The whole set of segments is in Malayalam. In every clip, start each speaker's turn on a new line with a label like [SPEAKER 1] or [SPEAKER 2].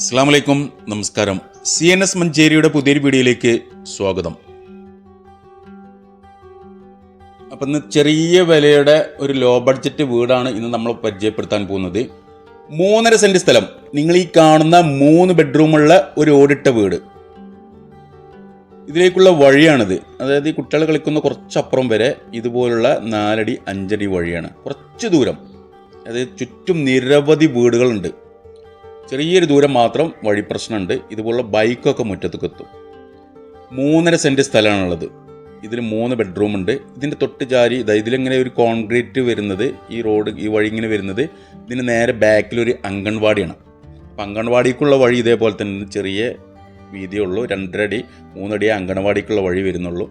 [SPEAKER 1] അസ്സാം വലൈക്കും നമസ്കാരം. സി എൻ എസ് മഞ്ചേരിയുടെ പുതിയൊരു വീഡിയോയിലേക്ക് സ്വാഗതം. അപ്പം ഇന്ന് ചെറിയ വിലയുടെ ഒരു ലോ ബഡ്ജറ്റ് വീടാണ് ഇന്ന് നമ്മൾ പരിചയപ്പെടുത്താൻ പോകുന്നത്. മൂന്നര സെന്റ് സ്ഥലം. നിങ്ങൾ ഈ കാണുന്ന മൂന്ന് ബെഡ്റൂമുള്ള ഒരു ഓടിട്ട വീട്. ഇതിലേക്കുള്ള വഴിയാണിത്. അതായത് ഈ കുട്ടികൾ കളിക്കുന്ന കുറച്ചപ്പുറം വരെ ഇതുപോലുള്ള നാലടി അഞ്ചടി വഴിയാണ്. കുറച്ച് ദൂരം. അതായത് ചുറ്റും നിരവധി വീടുകളുണ്ട്. ചെറിയൊരു ദൂരം മാത്രം വഴി പ്രശ്നമുണ്ട്. ഇതുപോലുള്ള ബൈക്കൊക്കെ മുറ്റത്തേക്ക് എത്തും. മൂന്നര സെന്റ് സ്ഥലമാണുള്ളത്. ഇതിൽ മൂന്ന് ബെഡ്റൂം ഉണ്ട്. ഇതിന്റെ തൊട്ട് ചാരി ഇതാ ഇതിലിങ്ങനെ ഒരു കോൺക്രീറ്റ് വരുന്നത് ഈ റോഡ് ഈ വഴി ഇങ്ങനെ വരുന്നത് ഇതിന് നേരെ ബാക്കിലൊരു അംഗൻവാടിയാണ്. അപ്പം അംഗൻവാടിക്കുള്ള വഴി ഇതേപോലെ തന്നെ ചെറിയ വീതിയുള്ളൂ രണ്ടരടി മൂന്നടി അംഗൻവാടിക്കുള്ള വഴി വരുന്നുള്ളൂ.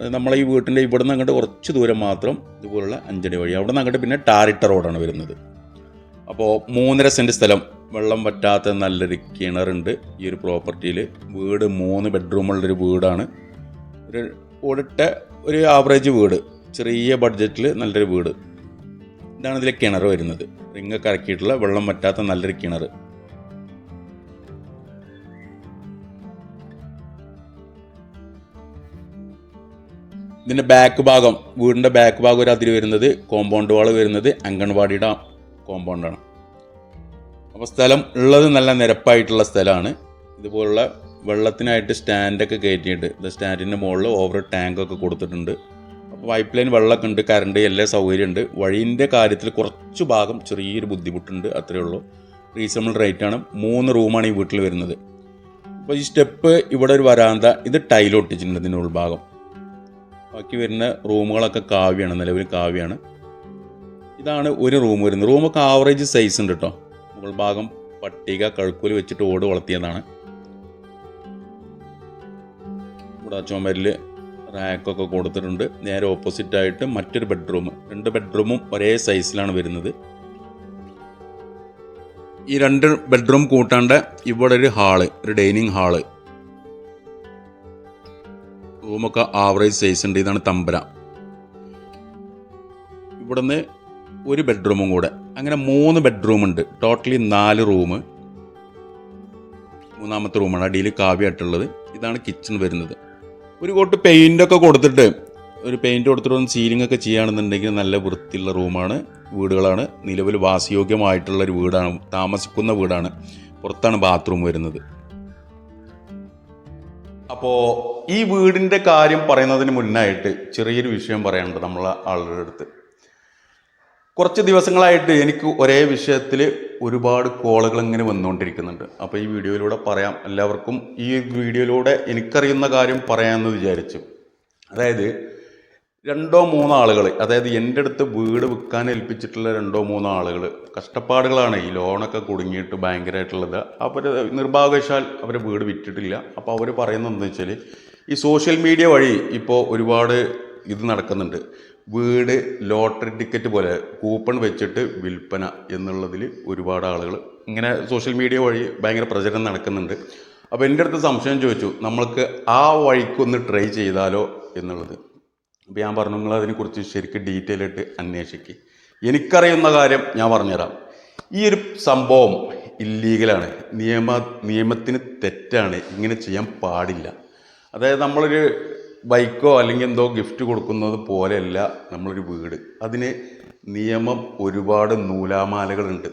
[SPEAKER 1] നമ്മളെ ഈ വീട്ടിന്റെ ഇവിടെ നിന്ന് അങ്ങോട്ട് കുറച്ച് ദൂരം മാത്രം ഇതുപോലുള്ള അഞ്ചടി വഴി. അവിടെ നിന്ന് അങ്ങോട്ട് പിന്നെ ടാറിട്ട റോഡാണ് വരുന്നത്. അപ്പോൾ മൂന്നര സെന്റ് സ്ഥലം വെള്ളം പറ്റാത്ത നല്ലൊരു കിണറുണ്ട്. ഈ ഒരു പ്രോപ്പർട്ടിയിൽ വീട് മൂന്ന് ബെഡ്റൂമുള്ളൊരു വീടാണ്. ഒരു ഓടിട്ട ഒരു ആവറേജ് വീട് ചെറിയ ബഡ്ജറ്റിൽ നല്ലൊരു വീട്. ഇതാണ് ഇതിലെ കിണർ വരുന്നത്. റിങ് കറക്കിയിട്ടുള്ള വെള്ളം പറ്റാത്ത നല്ലൊരു കിണർ. ഇതിന്റെ ബാക്ക് ഭാഗം വീടിന്റെ ബാക്ക് ഭാഗം ഒരു അതിൽ വരുന്നത് കോമ്പൗണ്ട് വാൾ വരുന്നത് അംഗൻവാടിയുടെ കോമ്പൗണ്ടാണ്. അപ്പോൾ സ്ഥലം ഉള്ളത് നല്ല നിരപ്പായിട്ടുള്ള സ്ഥലമാണ്. ഇതുപോലുള്ള വെള്ളത്തിനായിട്ട് സ്റ്റാൻഡൊക്കെ കയറ്റിയിട്ട് ഇത് സ്റ്റാൻഡിന്റെ മുകളിൽ ഓവർ ടാങ്കൊക്കെ കൊടുത്തിട്ടുണ്ട്. അപ്പോൾ പൈപ്പ് ലൈൻ വെള്ളമൊക്കെ ഉണ്ട് കറണ്ട് എല്ലാ സൗകര്യമുണ്ട്. വഴീന്റെ കാര്യത്തിൽ കുറച്ച് ഭാഗം ചെറിയൊരു ബുദ്ധിമുട്ടുണ്ട് അത്രയേ ഉള്ളൂ. റീസണബിൾ റേറ്റാണ് മൂന്ന് റൂമാണ് ഈ വീട്ടിൽ വരുന്നത്. അപ്പോൾ ഈ സ്റ്റെപ്പ് ഇവിടെ ഒരു വരാന്ത ഇത് ടൈൽ ഒട്ടിച്ചിട്ടുണ്ട് ഇതിന്റെ ഉൾഭാഗം. ബാക്കി വരുന്ന റൂമുകളൊക്കെ കാവ്യാണ് നിലവിൽ കാവ്യാണ്. ഇതാണ് ഒരു റൂം വരുന്നത്. റൂമൊക്കെ ആവറേജ് സൈസ് ഉണ്ട് കേട്ടോ മുകൾ ഭാഗം പട്ടിക കഴുക്കൂൽ വെച്ചിട്ട് ഓട് വളർത്തിയതാണ്. ഇവിടെ ചുമരിൽ റാക്കൊക്കെ കൊടുത്തിട്ടുണ്ട്. നേരെ ഓപ്പോസിറ്റായിട്ട് മറ്റൊരു ബെഡ്റൂം രണ്ട് ബെഡ്റൂമും ഒരേ സൈസിലാണ് വരുന്നത്. ഈ രണ്ട് ബെഡ്റൂം കൂട്ടാണ്ട് ഇവിടെ ഒരു ഹാൾ ഒരു ഡൈനിങ് ഹാൾ റൂമൊക്കെ ആവറേജ് സൈസ് ഉണ്ട്. ഇതാണ് തമ്പര ഇവിടുന്ന് ഒരു ബെഡ്റൂമും കൂടെ. അങ്ങനെ മൂന്ന് ബെഡ്റൂം ഉണ്ട് ടോട്ടലി നാല് റൂം. മൂന്നാമത്തെ റൂമാണ്. അടിയിൽ കാവ്യമായിട്ടുള്ളത് ഇതാണ് കിച്ചൺ വരുന്നത്. ഒരു കോട്ട് പെയിന്റൊക്കെ കൊടുത്തിട്ട് ഒരു പെയിന്റ് കൊടുത്തിട്ട് ഒന്ന് സീലിംഗ് ഒക്കെ ചെയ്യുകയാണെന്നുണ്ടെങ്കിൽ നല്ല വൃത്തിയുള്ള റൂമാണ് വീടുകളാണ്. നിലവിൽ വാസയോഗ്യമായിട്ടുള്ള ഒരു വീടാണ് താമസിക്കുന്ന വീടാണ്. പുറത്താണ് ബാത്റൂം വരുന്നത്. അപ്പോൾ ഈ വീടിന്റെ കാര്യം പറയുന്നതിന് മുന്നായിട്ട് ചെറിയൊരു വിഷയം പറയാനുണ്ട് നമ്മളെ ആളുടെ അടുത്ത്. കുറച്ച് ദിവസങ്ങളായിട്ട് എനിക്ക് ഒരേ വിഷയത്തിൽ ഒരുപാട് കോളുകൾ ഇങ്ങനെ വന്നുകൊണ്ടിരിക്കുന്നുണ്ട് അപ്പോൾ ഈ വീഡിയോയിലൂടെ പറയാം. എല്ലാവർക്കും ഈ വീഡിയോയിലൂടെ എനിക്കറിയുന്ന കാര്യം പറയാമെന്ന് വിചാരിച്ചു. അതായത് രണ്ടോ മൂന്നോ ആളുകൾ അതായത് എന്റെ അടുത്ത് വീട് വിൽക്കാൻ ഏൽപ്പിച്ചിട്ടുള്ള രണ്ടോ മൂന്നോ ആളുകൾ കഷ്ടപ്പാടുകളാണ് ഈ ലോണൊക്കെ കുടുങ്ങിയിട്ട് ഭയങ്കരമായിട്ടുള്ളത്. അവർ നിർഭാഗ്യവശാൽ അവർ വീട് വിറ്റിട്ടില്ല. അപ്പോൾ അവർ പറയുന്നത് വെച്ചാൽ ഈ സോഷ്യൽ മീഡിയ വഴി ഇപ്പോൾ ഒരുപാട് ഇത് നടക്കുന്നുണ്ട്. വീട് ലോട്ടറി ടിക്കറ്റ് പോലെ കൂപ്പൺ വെച്ചിട്ട് വിൽപ്പന എന്നുള്ളതിൽ ഒരുപാട് ആളുകൾ ഇങ്ങനെ സോഷ്യൽ മീഡിയ വഴി ഭയങ്കര പ്രചരണം നടക്കുന്നുണ്ട്. അപ്പോൾ എന്റെ അടുത്ത് സംശയം ചോദിച്ചു നമ്മൾക്ക് ആ വഴിക്കൊന്ന് ട്രൈ ചെയ്താലോ? എന്നുള്ളത്. അപ്പോൾ ഞാൻ പറഞ്ഞു നിങ്ങൾ അതിനെക്കുറിച്ച് ശരിക്കും ഡീറ്റെയിൽ ആയിട്ട് അന്വേഷിക്കുക എനിക്കറിയുന്ന കാര്യം ഞാൻ പറഞ്ഞുതരാം. ഈ ഒരു സംഭവം ഇല്ലീഗലാണ് നിയമ നിയമത്തിന് തെറ്റാണ്. ഇങ്ങനെ ചെയ്യാൻ പാടില്ല. അതായത് നമ്മളൊരു ബൈക്കോ അല്ലെങ്കിൽ എന്തോ ഗിഫ്റ്റ് കൊടുക്കുന്നത് പോലെയല്ല നമ്മളൊരു വീട്. അതിന് നിയമം ഒരുപാട് നൂലാമാലകളുണ്ട്.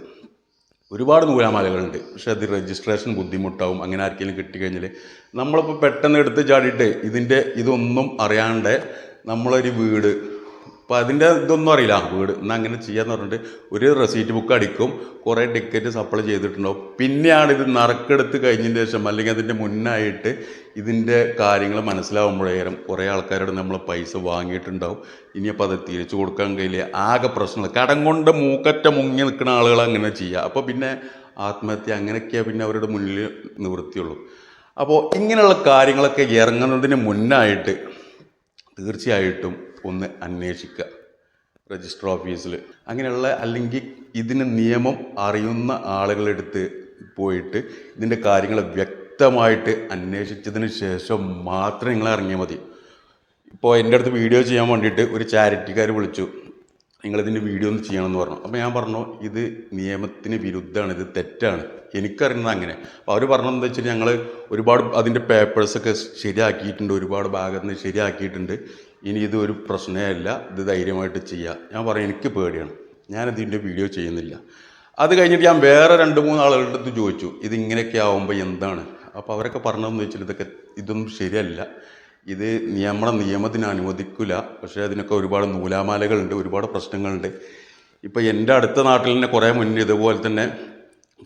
[SPEAKER 1] ഒരുപാട് നൂലാമാലകളുണ്ട്. പക്ഷെ അത് രജിസ്ട്രേഷൻ ബുദ്ധിമുട്ടാവും. അങ്ങനെ ആർക്കെങ്കിലും കിട്ടിക്കഴിഞ്ഞാൽ നമ്മളിപ്പോൾ പെട്ടെന്ന് എടുത്ത് ചാടിയിട്ട് ഇതിന്റെ ഇതൊന്നും അറിയാണ്ട് നമ്മളൊരു വീട് അപ്പോൾ അതിന്റെ ഇതൊന്നും അറിയില്ല. വീട് എന്നാൽ അങ്ങനെ ചെയ്യാന്ന് പറഞ്ഞിട്ട് ഒരു റെസീറ്റ് ബുക്ക് അടിക്കും. കുറേ ടിക്കറ്റ് സപ്ലൈ ചെയ്തിട്ടുണ്ടാവും. പിന്നെയാണ് ഇത് നറുക്കെടുത്ത് കഴിഞ്ഞതിന് ശേഷം അല്ലെങ്കിൽ അതിന്റെ മുന്നായിട്ട് ഇതിന്റെ കാര്യങ്ങൾ മനസ്സിലാവുമ്പോഴേക്കും കുറേ ആൾക്കാരോട് നമ്മൾ പൈസ വാങ്ങിയിട്ടുണ്ടാവും. ഇനിയപ്പോൾ അത് തിരിച്ചു കൊടുക്കാൻ കഴിയില്ല. ആകെ പ്രശ്നങ്ങൾ കടം കൊണ്ട് മൂക്കറ്റ മുങ്ങി നിൽക്കുന്ന ആളുകൾ അങ്ങനെ ചെയ്യുക അപ്പോൾ പിന്നെ ആത്മഹത്യ അങ്ങനെയൊക്കെയാണ് പിന്നെ അവരുടെ മുന്നിൽ നിവൃത്തിയുള്ളൂ. അപ്പോൾ ഇങ്ങനെയുള്ള കാര്യങ്ങളൊക്കെ ഇറങ്ങുന്നതിന് മുന്നായിട്ട് തീർച്ചയായിട്ടും ഒന്ന് അന്വേഷിക്കുക രജിസ്റ്റർ ഓഫീസിൽ അങ്ങനെയുള്ള അല്ലെങ്കിൽ ഇതിന് നിയമം അറിയുന്ന ആളുകളെടുത്ത് പോയിട്ട് ഇതിന്റെ കാര്യങ്ങൾ വ്യക്തമായിട്ട് അന്വേഷിച്ചതിന് ശേഷം മാത്രം നിങ്ങൾ ഇറങ്ങിയാൽ മതി. ഇപ്പോൾ എന്റെ അടുത്ത് വീഡിയോ ചെയ്യാൻ വേണ്ടിയിട്ട് ഒരു ചാരിറ്റിക്കാർ വിളിച്ചു. നിങ്ങളിതിന്റെ വീഡിയോ ഒന്ന് ചെയ്യണമെന്ന് പറഞ്ഞു. അപ്പോൾ ഞാൻ പറഞ്ഞു ഇത് നിയമത്തിന് വിരുദ്ധമാണ് ഇത് തെറ്റാണ്. എനിക്കറിയുന്നത് അങ്ങനെ. അപ്പോൾ അവർ പറഞ്ഞതെന്ന് വെച്ചാൽ ഞങ്ങൾ ഒരുപാട് അതിന്റെ പേപ്പേഴ്സൊക്കെ ശരിയാക്കിയിട്ടുണ്ട് ഒരുപാട് ഭാഗത്ത് നിന്ന് ശരിയാക്കിയിട്ടുണ്ട്. ഇനി ഇത് ഒരു പ്രശ്നമേ അല്ല ഇത് ധൈര്യമായിട്ട് ചെയ്യുക ഞാൻ പറയും എനിക്ക് പേടിയാണ്. ഞാനതിന്റെ വീഡിയോ ചെയ്യുന്നില്ല. അത് കഴിഞ്ഞിട്ട് ഞാൻ വേറെ രണ്ട് മൂന്ന് ആളുകളുടെ അടുത്ത് ചോദിച്ചു ഇതിങ്ങനെയൊക്കെ ആവുമ്പോൾ എന്താണ്? അപ്പോൾ അവരൊക്കെ പറഞ്ഞതെന്ന് വെച്ചാൽ ഇതൊക്കെ ഇതൊന്നും ശരിയല്ല. ഇത് നമ്മുടെ നിയമത്തിന് അനുവദിക്കില്ല പക്ഷേ അതിനൊക്കെ ഒരുപാട് നൂലാമാലകളുണ്ട് ഒരുപാട് പ്രശ്നങ്ങളുണ്ട്. ഇപ്പോൾ എന്റെ അടുത്ത നാട്ടിൽ തന്നെ കുറേ മുന്നേ ഇതുപോലെ തന്നെ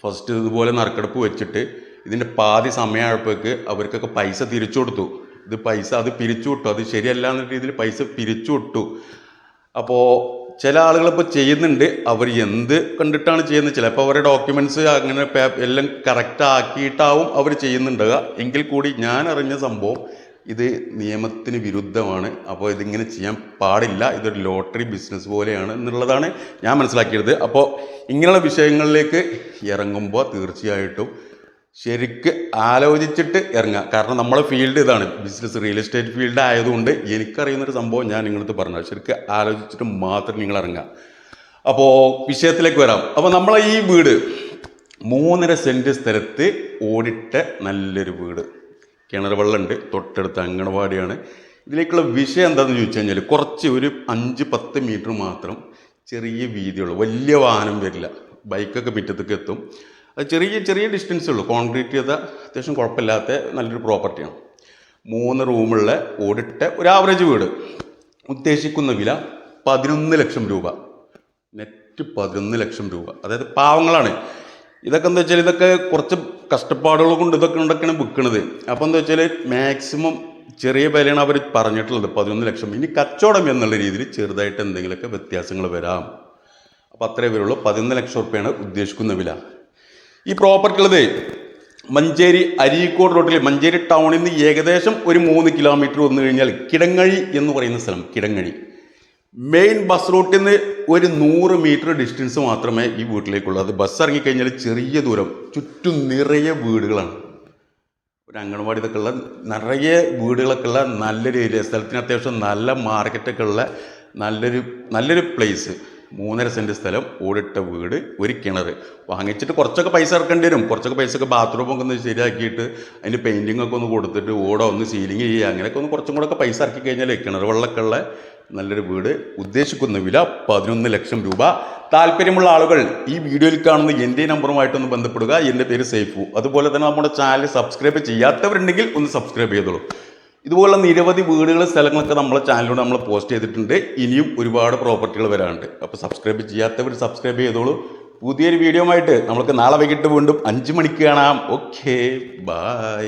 [SPEAKER 1] ഫസ്റ്റ് ഇതുപോലെ നറുക്കെടുപ്പ് വെച്ചിട്ട് ഇതിന്റെ പാതി സമയമായപ്പോഴേക്ക് അവർക്കൊക്കെ പൈസ തിരിച്ചു കൊടുത്തു. ഇത് പൈസ അത് പിരിച്ചു വിട്ടു. അത് ശരിയല്ല എന്ന രീതിയിൽ പൈസ പിരിച്ചു വിട്ടു. അപ്പോൾ ചില ആളുകൾ ഇപ്പോൾ ചെയ്യുന്നുണ്ട്. അവർ എന്ത് കണ്ടിട്ടാണ് ചെയ്യുന്നത്? ചിലപ്പോൾ അവരുടെ ഡോക്യുമെന്റ്സ് അങ്ങനെ എല്ലാം കറക്റ്റ് ആക്കിയിട്ടാവും അവർ ചെയ്യുന്നുണ്ടാവുക. എങ്കിൽ കൂടി ഞാൻ അറിഞ്ഞ സംഭവം ഇത് നിയമത്തിന് വിരുദ്ധമാണ്. അപ്പോൾ ഇതിങ്ങനെ ചെയ്യാൻ പാടില്ല. ഇതൊരു ലോട്ടറി ബിസിനസ് പോലെയാണ് എന്നുള്ളതാണ് ഞാൻ മനസ്സിലാക്കിയത്. അപ്പോൾ ഇങ്ങനെയുള്ള വിഷയങ്ങളിലേക്ക് ഇറങ്ങുമ്പോൾ തീർച്ചയായിട്ടും ശരിക്ക് ആലോചിച്ചിട്ട് ഇറങ്ങുക. കാരണം നമ്മളെ ഫീൽഡ് ഇതാണ്. ബിസിനസ് റിയൽ എസ്റ്റേറ്റ് ഫീൽഡ് ആയതുകൊണ്ട് എനിക്കറിയുന്നൊരു സംഭവം ഞാൻ നിങ്ങളടുത്ത് പറഞ്ഞു ശരിക്ക് ആലോചിച്ചിട്ട് മാത്രം നിങ്ങൾ ഇറങ്ങുക. അപ്പോൾ വിഷയത്തിലേക്ക് വരാം. അപ്പോൾ നമ്മളെ ഈ വീട് മൂന്നര സെന്റ് സ്ഥലത്ത് ഓടിട്ട നല്ലൊരു വീട്. കിണർ വെള്ളമുണ്ട്. തൊട്ടടുത്ത് അങ്കണവാടിയാണ്. ഇതിലേക്കുള്ള വിഷയം എന്താണെന്ന് ചോദിച്ചു കഴിഞ്ഞാൽ കുറച്ച് ഒരു അഞ്ച് പത്ത് മീറ്റർ മാത്രം ചെറിയ വീതിയുള്ളൂ. വലിയ വാഹനം വരില്ല. ബൈക്കൊക്കെ മുറ്റത്തേക്ക് എത്തും. അത് ചെറിയ ചെറിയ ഡിസ്റ്റൻസ് ഉള്ളൂ. കോൺക്രീറ്റ് ചെയ്ത അത്യാവശ്യം കുഴപ്പമില്ലാത്ത നല്ലൊരു പ്രോപ്പർട്ടിയാണ് മൂന്ന് റൂമുള്ള ഓടിട്ട ഒരു ആവറേജ് വീട്. ഉദ്ദേശിക്കുന്ന വില പതിനൊന്ന് ലക്ഷം രൂപ. നെറ്റ് പതിനൊന്ന് ലക്ഷം രൂപ. അതായത് പാവങ്ങളാണ്. ഇതൊക്കെ എന്താ വെച്ചാൽ ഇതൊക്കെ കുറച്ച് കഷ്ടപ്പാടുകൾ കൊണ്ട് ഇതൊക്കെ ഉണ്ടൊക്കെയാണ് വിൽക്കുന്നത് അപ്പോൾ എന്താ വെച്ചാൽ മാക്സിമം ചെറിയ വിലയാണ് അവർ പറഞ്ഞിട്ടുള്ളത് പതിനൊന്ന് ലക്ഷം. ഇനി കച്ചവടം എന്നുള്ള രീതിയിൽ ചെറുതായിട്ട് എന്തെങ്കിലുമൊക്കെ വ്യത്യാസങ്ങൾ വരാം. അപ്പോൾ അത്രേ വരുള്ളൂ. പതിനൊന്ന് ലക്ഷം റുപ്യാണ് ഉദ്ദേശിക്കുന്ന വില. ഈ പ്രോപ്പർട്ടി ഉള്ളത് മഞ്ചേരി അരീക്കോട് റോട്ടിൽ മഞ്ചേരി ടൗണിൽ നിന്ന് ഏകദേശം ഒരു മൂന്ന് കിലോമീറ്റർ വന്നു കഴിഞ്ഞാൽ കിടങ്ങഴി എന്ന് പറയുന്ന സ്ഥലം കിടങ്ങഴി. മെയിൻ ബസ് റൂട്ടിൽ നിന്ന് ഒരു നൂറ് മീറ്റർ ഡിസ്റ്റൻസ് മാത്രമേ ഈ വീട്ടിലേക്കുള്ളൂ. അത് ബസ് ഇറങ്ങിക്കഴിഞ്ഞാൽ ചെറിയ ദൂരം ചുറ്റും നിറയെ വീടുകളാണ്. ഒരു അംഗൻവാടി ഇതൊക്കെ ഉള്ള നിറയെ വീടുകളൊക്കെ ഉള്ള നല്ലൊരു ഏരിയ സ്ഥലത്തിന് അത്യാവശ്യം നല്ല മാർക്കറ്റൊക്കെ ഉള്ള നല്ലൊരു നല്ലൊരു പ്ലേസ് മൂന്നര സെന്റ് സ്ഥലം ഓടിട്ട വീട് ഒരു കിണർ. വാങ്ങിച്ചിട്ട് കുറച്ചൊക്കെ പൈസ ഇറക്കേണ്ടി വരും. കുറച്ചൊക്കെ പൈസ ഒക്കെ ബാത്റൂമൊക്കെ ഒന്ന് ശരിയാക്കിയിട്ട് അതിന്റെ പെയിന്റിങ്ങൊക്കെ ഒന്ന് കൊടുത്തിട്ട് ഓടോ ഒന്ന് സീലിംഗ് ചെയ്യുക അങ്ങനെയൊക്കെ ഒന്ന് കുറച്ചും കൂടെ ഒക്കെ പൈസ ഇറക്കി കഴിഞ്ഞാൽ കിണർ വെള്ളമൊക്കെ ഉള്ള നല്ലൊരു വീട് ഉദ്ദേശിക്കുന്ന വില പതിനൊന്ന് ലക്ഷം രൂപ. താല്പര്യമുള്ള ആളുകൾ ഈ വീഡിയോയിൽ കാണുന്ന എന്റെ നമ്പറുമായിട്ടൊന്ന് ബന്ധപ്പെടുക. എന്റെ പേര് സേഫു അതുപോലെ തന്നെ നമ്മുടെ ചാനൽ സബ്സ്ക്രൈബ് ചെയ്യാത്തവരുണ്ടെങ്കിൽ ഒന്ന് സബ്സ്ക്രൈബ് ചെയ്തോളൂ. ഇതുപോലുള്ള നിരവധി വീടുകൾ സ്ഥലങ്ങളൊക്കെ നമ്മളെ ചാനലിലൂടെ നമ്മൾ പോസ്റ്റ് ചെയ്തിട്ടുണ്ട്. ഇനിയും ഒരുപാട് പ്രോപ്പർട്ടികൾ വരാനുണ്ട്. അപ്പോൾ സബ്സ്ക്രൈബ് ചെയ്യാത്തവർ സബ്സ്ക്രൈബ് ചെയ്തോളൂ. പുതിയൊരു വീഡിയോ ആയിട്ട് നമുക്ക് നാളെ വൈകിട്ട് വീണ്ടും അഞ്ച് മണിക്ക് കാണാം. Okay bye